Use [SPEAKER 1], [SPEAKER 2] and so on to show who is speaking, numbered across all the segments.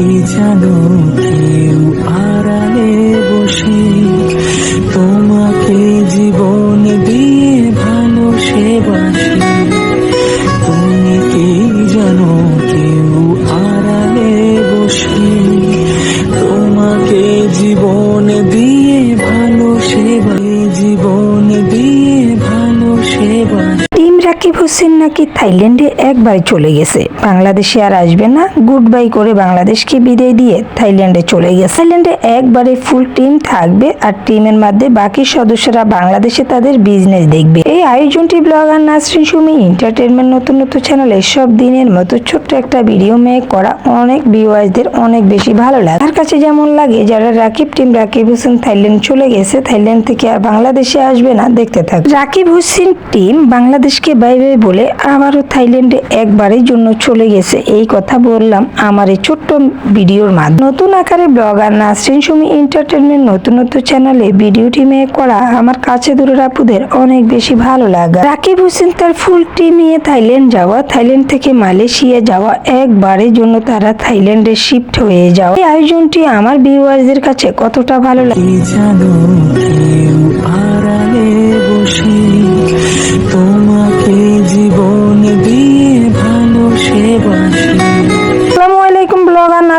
[SPEAKER 1] কি জানো? কেউ
[SPEAKER 2] হোসেন নাকি থাইল্যান্ডে একবারে চলে গেছে? বাংলাদেশে আর আসবে না। গুড বাই করে বাংলাদেশকে বিদায় দিয়ে থাইল্যান্ডে চলে গেছে। থাইল্যান্ডে একবারে ফুল টিম থাকবে আর টিমের মধ্যে বাকি সদস্যরা বাংলাদেশে তাদের বিজনেস দেখবে। এই আয়োজনটি ব্লগার নাসরিন সুমি এন্টারটেনমেন্ট নতুন নতুন চ্যানেলে সব দিনের মতো ছোট্ট একটা ভিডিও মেক করা অনেক ভিউয়ার্সদের অনেক বেশি ভালো লাগে। তার কাছে যেমন লাগে, যারা রাকিব টিম রাকিব হোসেন থাইল্যান্ড চলে গেছে, থাইল্যান্ড থেকে আর বাংলাদেশে আসবে না, দেখতে থাকবে রাকিব হোসেন টিম বাংলাদেশকে বাই বাই বলে আবারও থাইল্যান্ডে একবারের জন্য চলে গেছে। এই কথা বললাম আমার এই ছোট্ট ভিডিওর মাধ্যমে। নতুন আকারে ব্লগার নাসরিন সুমি এন্টারটেনমেন্ট নতুন নতুন চ্যানেলে ভিডিওটি মেক করা আমার কাছে দূরের আপুদের অনেক বেশি ভালো লাগা। রাকিব হোসেন তার ফুল টিম নিয়ে থাইল্যান্ড যাওয়া, থাইল্যান্ড থেকে মালয়েশিয়া যাওয়া, একবারের জন্য তারা থাইল্যান্ডে শিফট হয়ে যাওয়া। এই আয়োজনটি আমার ভিউয়ারদের কাছে কতটা ভালো লাগে
[SPEAKER 1] বসে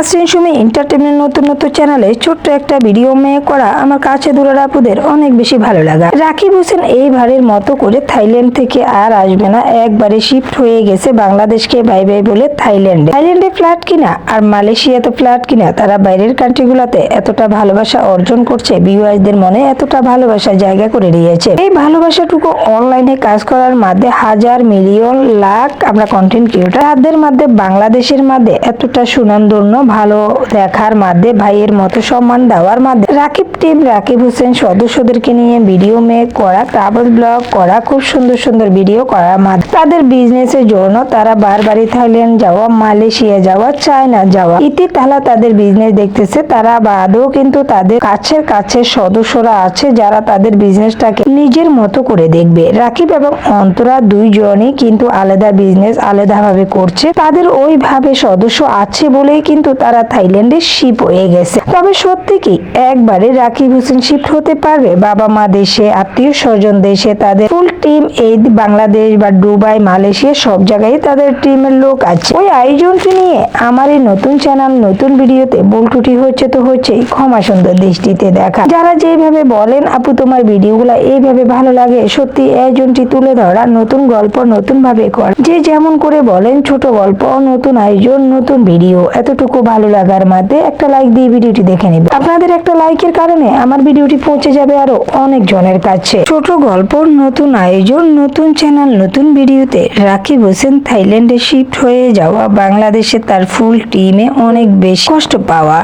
[SPEAKER 2] নাসরিন সুমি এন্টারটেনমেন্ট নতুন নতুন চ্যানেলে ছোট্ট একটা ভিডিও মেয়ে করা আমার কাছে দূরের আপুদের অনেক বেশি ভালো লাগা। রাকিব হোসেন এইবারের মতো করে থাইল্যান্ড থেকে আর আসবে না। একবারে শিফট হয়ে গেছে বাংলাদেশকে বাই বাই বলে থাইল্যান্ডে। থাইল্যান্ডে ফ্ল্যাট কিনা আর মালয়েশিয়াতে ফ্ল্যাট কিনা, তারা বাইরের কান্ট্রিগুলোতে এতটা ভালোবাসা অর্জন করছে ভিউয়ার্সদের মনে এতটা ভালোবাসা জায়গা করে নিয়েছে এই ভালোবাসাটুকু অনলাইনে কাজ করার মাধ্যমে হাজার মিলিয়ন লাখ আমরা কন্টেন্ট ক্রিয়েটার হাতের মধ্যে, বাংলাদেশের মধ্যে এতটা সুনামধন্য ভালো দেখার মাধ্যমে, ভাইয়ের মতো সম্মান দেওয়ার মাধ্যমে। রাকিব টিম, রাকিব হোসেন সদস্যদেরকে নিয়ে ভিডিও মেক করা ট্রাভেল ব্লগ করা, খুব সুন্দর সুন্দর ভিডিও করার মাধ্যমে। তাদের বিজনেসের জন্য তারা বারবারই থাইল্যান্ড যাওয়া, মালয়েশিয়া যাওয়া, চায়না যাওয়া, ইতি তালা তাদের বিজনেস দেখতেছে। তারা বাদেও কিন্তু তাদের কাছের কাছের সদস্যরা আছে যারা তাদের বিজনেসটাকে নিজের মতো করে দেখবে। রাকিব এবং অন্তরা দুইজনই কিন্তু আলাদা বিজনেস আলাদাভাবে করছে। তাদের ওইভাবে সদস্য আছে বলেই কিন্তু তারা থাইল্যান্ডে শিপ হয়ে গেছে। তবে সত্যি কি, একবারে রাকিব হোসেন শিফট হতে পারবে? বাবা মা দেশে, আত্মীয় স্বজন দেশে, তাদের ফুল টিম এই বাংলাদেশ বা দুবাই, মালয়েশিয়া সব জায়গায় তাদের টিমের লোক আছে। ওই আয়োজনটি নিয়ে আমার এই নতুন চ্যানেল নতুন ভিডিওতে ভুল ত্রুটি হচ্ছে তো হচ্ছেই। ক্ষমা সুন্দর দৃষ্টিতে দেখা। যারা যেভাবে বলেন, আপু, তোমার ভিডিওগুলো এইভাবে ভালো লাগে, সত্যি আয়োজনটি তুলে ধরা নতুন গল্প নতুন ভাবে কর। যে যেমন করে বলেন, ছোট গল্প, নতুন আয়োজন, নতুন ভিডিও। এতটুকু ভালো লাগার মধ্যে একটা লাইক দিয়ে ভিডিওটি দেখে নেবে। আপনাদের একটা লাইকের কারণে আমার ভিডিওটি পৌঁছে যাবে আরও অনেক জনের কাছে। ছোট গল্প নতুন আয়োজন, নতুন চ্যানেল নতুন ভিডিওতে রাকিব হোসেন থাইল্যান্ডে শিফট হয়ে যাওয়া, বাংলাদেশে তার ফুল টিমে অনেক বেশি কষ্ট পাওয়া।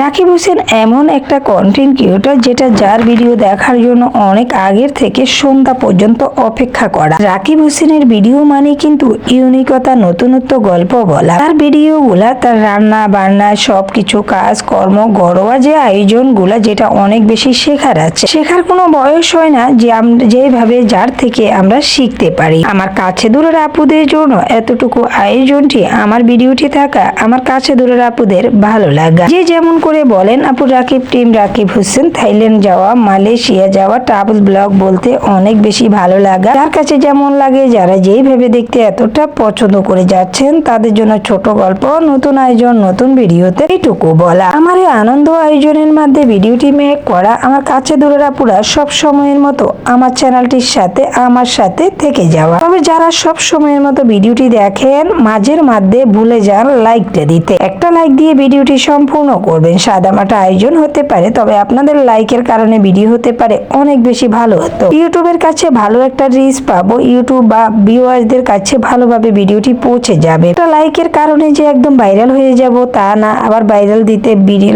[SPEAKER 2] রাকিব হোসেন এমন একটা কন্টেন্ট ক্রিয়েটর যেটা যার ভিডিও দেখার জন্য অনেক আগের থেকে সন্ধ্যা পর্যন্ত অপেক্ষা করা। রাকিব হোসেনের ভিডিও মানে কিন্তু ইউনিকতা, নতুনত্ব গল্প বলা। তার ভিডিওগুলা, তার রান্না বান্না সবকিছু, কাজ, কর্ম, ঘরোয়া যে আয়োজনগুলা যেটা অনেক বেশি শেখার আছে, শেখার কোনো বয়স হয় না যে আমরা যেভাবে যার থেকে আমরা শিখতে পারি। আমার কাছে দূরের আপুদের জন্য এতটুকু আয়োজনটি, আমার ভিডিওটি থাকা আমার কাছে দূরের আপুদের ভালো লাগা। যে যেমন করে বলেন, আপু রাকিব টিম রাকিব হোসেন, থাইল্যান্ড যাওয়া, মালয়েশিয়া যাওয়া ট্রাভেল ব্লগ বলতে অনেক বেশি ভালো লাগা। যার কাছে যেমন লাগে, যারা যেইভাবে দেখতে এতটা পছন্দ করে যাচ্ছেন, তাদের জন্য ছোট গল্প, নতুন আয়োজন, নতুন ভিডিওতে এইটুকু বলা। আমার এই আনন্দ আয়োজনের মধ্যে ভিডিওটি মেক করা আমার কাছে দূরের আপুরা সব সময়ের মতো আমার চ্যানেলটির সাথে, আমার সাথে থেকে যাওয়া। তবে যারা সব সময়ের মতো ভিডিওটি দেখেন, মাঝের মধ্যে ভুলে যান লাইকটা দিতে। একটা লাইক দিয়ে ভিডিওটি সম্পূর্ণ করবেন। সাদামাটা আয়োজন হতে পারে, তবে আপনাদের লাইকের কারণে ভিডিও হতে পারে অনেক বেশি ভালো হতো। ইউটিউবের কাছে ভালো একটা রিচ পাবো, ইউটিউব বা ভিউয়ার্সদের কাছে ভালোভাবে ভিডিওটি পৌঁছে যাবে। একটা লাইকের কারণে যে একদম ভাইরাল হয়ে যাব, তা না, আবার ভাইরাল দিতে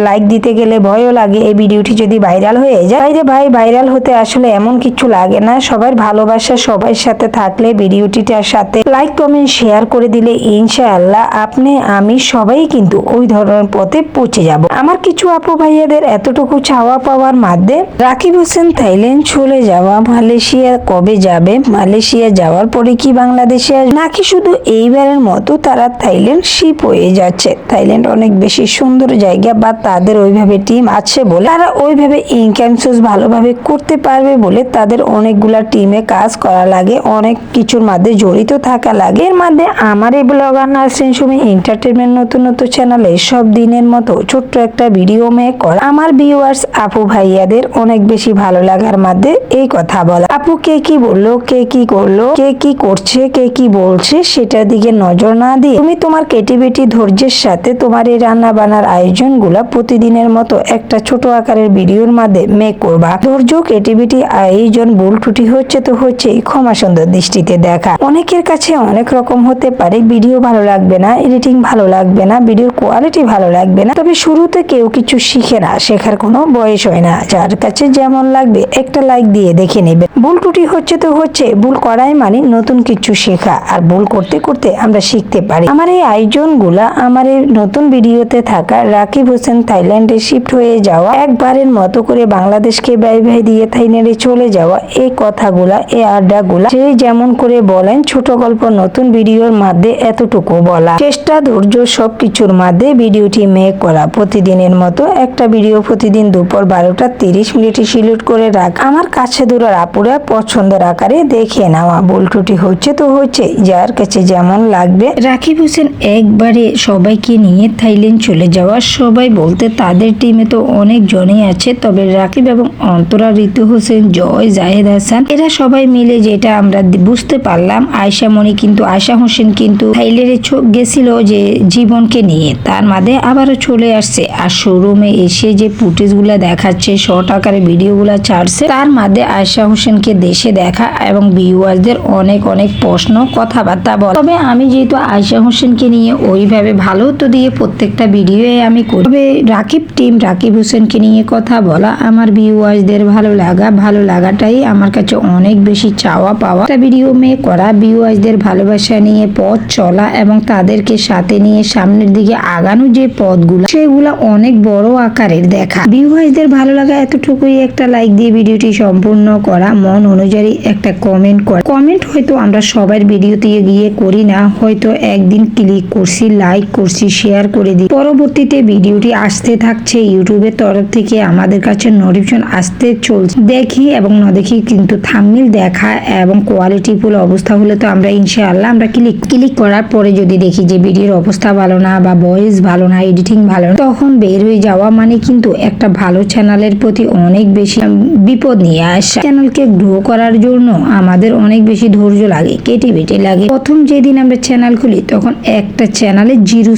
[SPEAKER 2] লাইক দিতে গেলে ভয়ও লাগে। এই ভিডিওটি যদি ভাইরাল হয়ে যায় বাইরে ভাই ভাইরাল হতে আসলে এমন কিছু লাগে না। সবার ভালোবাসা সবার সাথে থাকলে ভিডিওটিটার সাথে লাইক কমেন্ট শেয়ার করে দিলে ইনশাআল্লাহ আপনি, আমি সবাই কিন্তু ওই ধরনের পথে পৌঁছে যাব। আমার কিছু আপু ভাইয়াদের এতটুকু চাওয়া পাওয়ার মাধ্যমে রাকিব হোসেন থাইল্যান্ড চলে যাওয়া, মালয়েশিয়া কবে যাবে, মালয়েশিয়া যাওয়ার পরে কি বাংলাদেশে নাকি শুধু এইবারের মতো তারা থাইল্যান্ড শিপ হয়ে যাচ্ছে? থাইল্যান্ড অনেক বেশি সুন্দর জায়গা বা তাদের ওইভাবে টিম আছে বলে তারা ওইভাবে ইনকাম সোর্স ভালোভাবে করতে পারবে বলে তাদের অনেকগুলা টিমে কাজ করা লাগে, অনেক কিছুর মধ্যে জড়িত থাকা লাগে। এর মধ্যে আমার এই ব্লগার নার্সিং সুমি এন্টারটেনমেন্ট নতুন নতুন চ্যানেলে সব দিনের মতো ছোট্ট একটা ভিডিও মেক করা। আমার ভিউয়ার্স আপু ভাইয়াদের অনেক বেশি ভালো লাগার মধ্যে এই কথা বলা। আপু কে কি বলল, কে কি করল, কে কি করছে, কে কি বলছে, সেটার দিকে নজর না দিয়ে তুমি তোমার কেটিভিটি ধৈর্যের সাথে তোমার এই বান্নার আয়োজনগুলা প্রতিদিনের মতো একটা ছোট আকারের ভিডিওর মাধ্যমে করবা। ধৈর্য, ক্রিয়েটিভিটি, আয়োজন, ভুল ত্রুটি হচ্ছে তো হচ্ছে ক্ষমা সুন্দর দৃষ্টিতে দেখা। অনেকের কাছে অনেক রকম হতে পারে ভিডিও ভালো লাগবে না, এডিটিং ভালো লাগবে না, ভিডিওর কোয়ালিটি ভালো লাগবে না, তবে শুরুতে কেউ কিছু শিখে না, শেখার কোনো বয়স হয় না। যার কাছে যেমন লাগবে একটা লাইক দিয়ে দেখে নেবে। ভুল ত্রুটি হচ্ছে তো হচ্ছে ভুল করাই মানে নতুন কিছু শেখা, আর ভুল করতে করতে আমরা শিখতে পারি। আমার এই আয়োজন আয়োজনগুলা আমার এই নতুন ভিডিওতে থাকা রাকিব হোসেন থাইল্যান্ডে শিফট হয়ে যাওয়া, একবারের মতো করে বাংলাদেশকে ব্যয় ব্যয় দিয়ে থাইল্যান্ডে চলে যাওয়া এই কথাগুলা, এই আড্ডাগুলা যে যেমন করে বলেন, ছোট গল্প নতুন ভিডিওর মধ্যে এতটুকু বলা। চেষ্টা, ধৈর্য সব কিছুর মধ্যে ভিডিওটি মেক করা। প্রতিদিনের মতো একটা ভিডিও প্রতিদিন দুপুর বারোটা তিরিশ মিনিটে সিলেক্ট করে রাখ। আমার কাছে দূরের আপুরা পছন্দের আকারে দেখে নেওয়া ভুল হচ্ছে তো হচ্ছে, যার কাছে যেমন লাগবে। রাকিব হোসেন একবারে সবাইকে নিয়ে থাইল্যান্ড চলে যাওয়া সবাই বলতে তাদের টিমে তো অনেক জনই আছে, তবে রাকিব এবং অন্তরা ঋতু হোসেন, জয়, জাহেদ হাসান, এরা সবাই মিলে যেটা আমরা বুঝতে পারলাম, আয়শা মনি কিন্তু, আয়শা হোসেন কিন্তু থাইল্যান্ডে গেছিল যে জীবনকে নিয়ে, তার মাঝে আবারও চলে আসছে, আর শোরুমে এসে যে ফুটেজগুলা দেখাচ্ছে শর্ট আকারে ভিডিও গুলা ছাড়ছে, তার মাঝে আয়শা হোসেনকে দেশে দেখা এবং ভিউয়ারদের অনেক অনেক প্রশ্ন, কথাবার্তা বল তবে আমি যেহেতু আয়শা হোসেনকে নিয়ে ওইভাবে ভালো তো দিয়ে প্রত্যেকটা ভিডিও আমি করবে রাকিব টিম রাকিব হোসেনকে নিয়ে কথা বলা আমার ভিউয়ার্সদের ভালো লাগা, ভালো লাগাটাই আমার কাছে অনেক বেশি চাওয়া পাওয়া। একটা ভিডিও মেয়ে করা ভিউয়ার্সদের ভালোবাসা নিয়ে পথ চলা এবং তাদেরকে সাথে নিয়ে সামনের দিকে আগানো যে পথগুলো, সেগুলো অনেক বড় আকারের দেখা। ভিউয়ার্সদের ভালো লাগা এতটুকুই একটা লাইক দিয়ে ভিডিওটি সম্পূর্ণ করা, মন অনুযায়ী একটা কমেন্ট করা। কমেন্ট হয়তো আমরা সবার ভিডিওতে গিয়ে করি না, হয়তো একদিন ক্লিক করছি লাইক করছি শেয়ার করে দিই। পরবর্তীতে ভিডিওটি আসতে থাকছে ইউটিউবের তরফ থেকে। আমাদের কাছে নোটিফিকেশন আসতে চলছে। দেখি এবং না দেখি কিন্তু থাম্বনেল দেখা এবং কোয়ালিটি ফুল অবস্থা হলে তো আমরা ইনশাআল্লাহ আমরা ক্লিক ক্লিক করার পরে যদি দেখি যে ভিডিওর অবস্থা ভালো না বা ভয়েস ভালো না এডিটিং ভালো না, তখন বের হয়ে যাওয়া মানে কিন্তু একটা ভালো চ্যানেলের প্রতি অনেক বেশি বিপদ নিয়ে আসা। চ্যানেলকে গ্রো করার জন্য আমাদের অনেক বেশি ধৈর্য লাগে কেটে বেটে লাগে। প্রথম যেদিন আমরা চ্যানেল খুলি, তখন একটা চ্যানেলে জিরো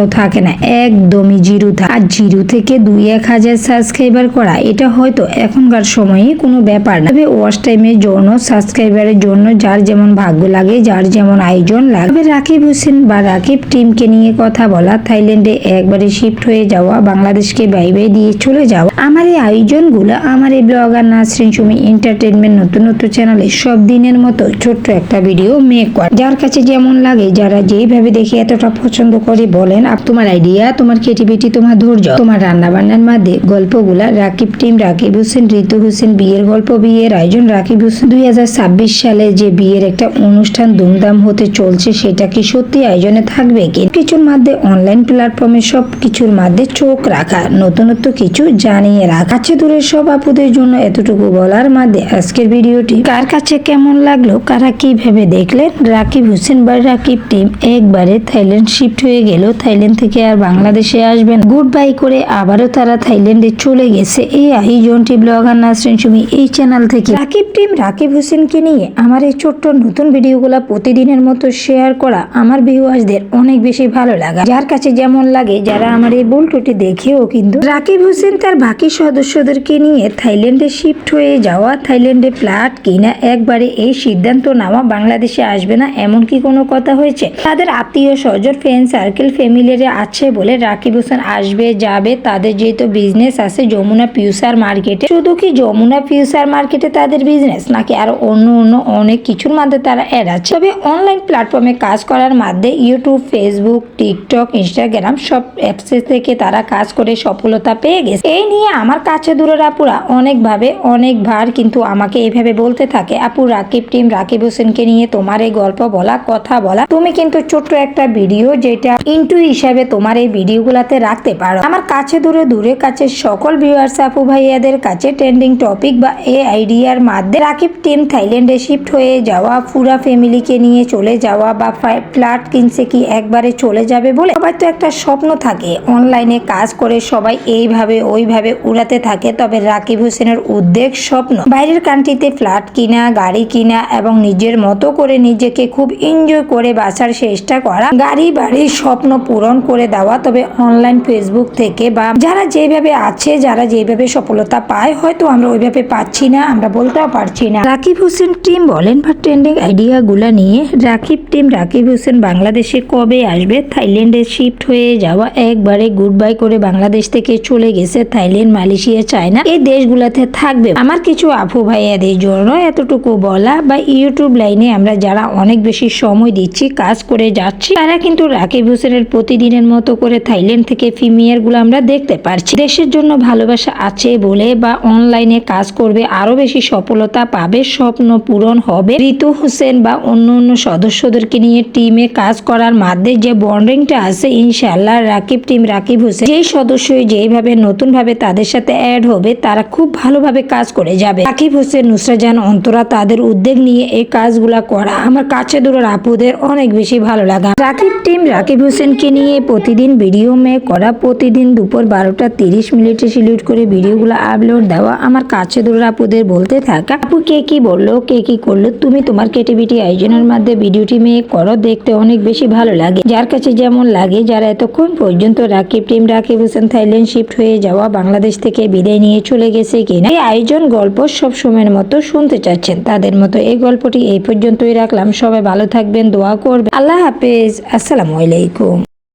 [SPEAKER 2] সাবস্ক্রাইবারও থাকে না, একদমই জিরো থাকে আর জিরো থেকে দুই এক হাজার সাবস্ক্রাইবার করা, এটা হয়তো এখনকার সময়ে কোনো ব্যাপার না। তবে ওয়াচ টাইমের জন্য সাবস্ক্রাইবারের জন্য যার যেমন ভাগ্য লাগে, যার যেমন আয়োজন লাগে। তবে রাকিব হোসেন বা রাকিব টিমকে নিয়ে কথা বলা, থাইল্যান্ডে একবারে শিফট হয়ে যাওয়া, বাংলাদেশকে বাইবে দিয়ে চলে যাওয়া। আমার এই আয়োজনগুলো, আমার এই ব্লগার নাসরিন সুমি এন্টারটেনমেন্ট নতুন নতুন চ্যানেলে সব দিনের মতো ছোট্ট একটা ভিডিও মেক করা। যার কাছে যেমন লাগে, যারা যেইভাবে দেখে এতটা পছন্দ করে বলেন তোমার আইডিয়া তোমার ক্রিয়েটিভিটি তোমার ধৈর্য, তোমার রান্না বান্নার মধ্যে গল্পগুলা রাকিব টিম রাকিব হোসেন, ঋতু হোসেন বিয়ের গল্প, বিয়ের আয়োজন, রাকিব হোসেন দু হাজার ছাব্বিশ সালে যে বিয়ের একটা অনুষ্ঠান ধুমধাম হতে চলছে, সেটা কি সত্যি আয়োজনে থাকবে কি? কিছুর মাধ্যমে অনলাইন প্ল্যাটফর্মে সব কিছুর মাধ্যমে চোখ রাখা, নতুনত্ব কিছু জানিয়ে রাখা। কাছে দূরের সব আপুদের জন্য এতটুকু বলার মধ্যে আজকের ভিডিওটি। কার কাছে কেমন লাগল, কারা কীভাবে দেখলেন? রাকিব হোসেন বা রাকিব টিম একবারে থাইল্যান্ড শিফট হয়ে গেল থাইল্যান্ড থেকে আর বাংলাদেশে আসবেন। গুড বাই করে আবারও তারা থাইল্যান্ডে চলে গেছে। এই আয়োজনটি ব্লগার নাসরিন সুমি, এই চ্যানেল থেকে। রাকিব টিম রাকিব হোসেনকে নিয়ে আমার এই ছোট্ট নতুন ভিডিওগুলো প্রতিদিনের মতো শেয়ার করা আমার ভিউয়ার্সদের অনেক বেশি ভালো লাগা। যার কাছে যেমন লাগে, যারা আমার এই বুলটুটি দেখেও কিন্তু। রাকিব হোসেন তার বাকি সদস্যদেরকে নিয়ে থাইল্যান্ডে শিফট হয়ে যাওয়া, থাইল্যান্ডে ফ্ল্যাট কিনা একবারে এই সিদ্ধান্ত নেওয়া বাংলাদেশে আসবে না এমন কি কোনো কথা হয়েছে। তাদের আত্মীয় স্বজন ফ্রেন্ড সার্কেল ফ্যামিলিরে আছে বলে রাকিব হোসেন আসবে, যাবে, তাদের যেহেতু বিজনেস আছে, যমুনা ফিউচার মার্কেটে শুধু কি যমুনা ফিউচার মার্কেটে তাদের বিজনেস নাকি আর অন্য অন্য অনেক কিছুর মধ্যে তারা অ্যাড আছে তবে অনলাইন প্ল্যাটফর্মে কাজ করার মাধ্যমে ইউটিউব ফেসবুক টিকটক ইনস্টাগ্রাম সব অ্যাপস থেকে তারা কাজ করে সফলতা পেয়ে গেছে। এই নিয়ে আমার কাছে দূরের আপুরা অনেকভাবে অনেকবার কিন্তু আমাকে এইভাবে বলতে থাকে, আপু, রাকিব টিম রাকিব হোসেনকে নিয়ে তোমার এই গল্প বলা, কথা বলা, তুমি কিন্তু ছোট্ট একটা ভিডিও যেটা ইন্টুইশন হিসাবে তোমার এই ভিডিওগুলোতে রাখতে পারো। আমার কাছে দূরে দূরে কাছে সকল ভিউয়ার্স আপু ভাইয়াদের কাছে ট্রেন্ডিং টপিক বা এ আইডিয়ার মাধ্যমে রাকিব টিম থাইল্যান্ডে শিফট হয়ে যাওয়া, পুরা ফ্যামিলিকে নিয়ে চলে যাওয়া বা ফ্ল্যাট কিনছে কি একবারে চলে যাবে বলে সবাই তো একটা স্বপ্ন থাকে। অনলাইনে কাজ করে সবাই এইভাবে ওইভাবে উড়াতে থাকে, তবে রাকিব হোসেনের উদ্বেগ স্বপ্ন। বাইরের কান্ট্রিতে ফ্ল্যাট কিনা, গাড়ি কিনা এবং নিজের মতো করে নিজেকে খুব এনজয় করে বাঁচার চেষ্টা করা, গাড়ি বাড়ির স্বপ্ন পূরণ করে দেওয়া, তবে অনলাইন ফেসবুক থেকে বা যারা যেভাবে আছে, যারা যেভাবে সফলতা পায়, হয়তো আমরা ওইভাবে পাচ্ছি না, আমরা বলতেও পারছি না। রাকিব হোসেন টিম বলেন, বা ট্রেন্ডিং আইডিয়া গুলা নিয়ে, রাকিব টিম রাকিব হোসেন বাংলাদেশে কবে আসবে? থাইল্যান্ডে শিফট হয়ে যাওয়া, একবারে গুড বাই করে বাংলাদেশ থেকে চলে গেছে, থাইল্যান্ড, মালয়েশিয়া, চায়না, এই দেশগুলাতে থাকবে। আমার কিছু আপু ভাইয়াদের জন্য এতটুকু বলা, বা ইউটিউব লাইনে আমরা যারা অনেক বেশি সময় দিচ্ছি, কাজ করে যাচ্ছি, তারা কিন্তু রাকিব হোসেনের প্রতিদিনের মতো করে থাইল্যান্ড থেকে ফিমিয়ারগুলো আমরা দেখতে পারছি। দেশের জন্য ভালোবাসা আছে বলে বা অনলাইনে কাজ করবে, আরও বেশি সফলতা পাবে, স্বপ্ন পূরণ হবে। ঋতু হোসেন বা অন্য অন্য সদস্যদেরকে নিয়ে টিমে কাজ করার মাধ্যমে যে বন্ডিংটা আছে ইনশাল্লাহ রাকিব টিম রাকিব হোসেন, যেই সদস্যই যেইভাবে নতুন ভাবে তাদের সাথে অ্যাড হবে, তারা খুব ভালোভাবে কাজ করে যাবে। রাকিব হোসেন, নুসরাজান, অন্তরা তাদের উদ্যোগ নিয়ে এই কাজগুলা করা। আমার কাছে দূরের আপুদের অনেক বেশি ভালো লাগা। রাকিব টিম রাকিব হোসেনকে নিয়ে প্রতিদিন ভিডিও মে করা, প্রতিদিন দুপুর বারোটা তিরিশ মিনিটে সিলিউট করে ভিডিওগুলো আপলোড দেওয়া। আমার কাছে দূরের আপুদের বলতে থাকা, আপু, কে কি বলল? কে কি করল? তুমি তোমার ক্রিয়েটিভিটি আয়োজনের মাধ্যমে ভিডিওটি মেয়ে করো, দেখতে অনেক বেশি ভালো লাগে। যার কাছে যেমন লাগে, যারা এতক্ষণ পর্যন্ত Rakib team, Rakib Hossain Thailand shift হয়ে যাওয়া, বাংলাদেশ থেকে বিদায় নিয়ে চলে গেছে কিনা? এই আয়োজন গল্প সব সময়ের মতো শুনতে চাচ্ছেন। তাদের মতো এই গল্পটি এই পর্যন্তই রাখলাম। সবাই ভালো থাকবেন, দোয়া করবেন। আল্লাহ হাফেজ। আসসালামু আলাইকুম।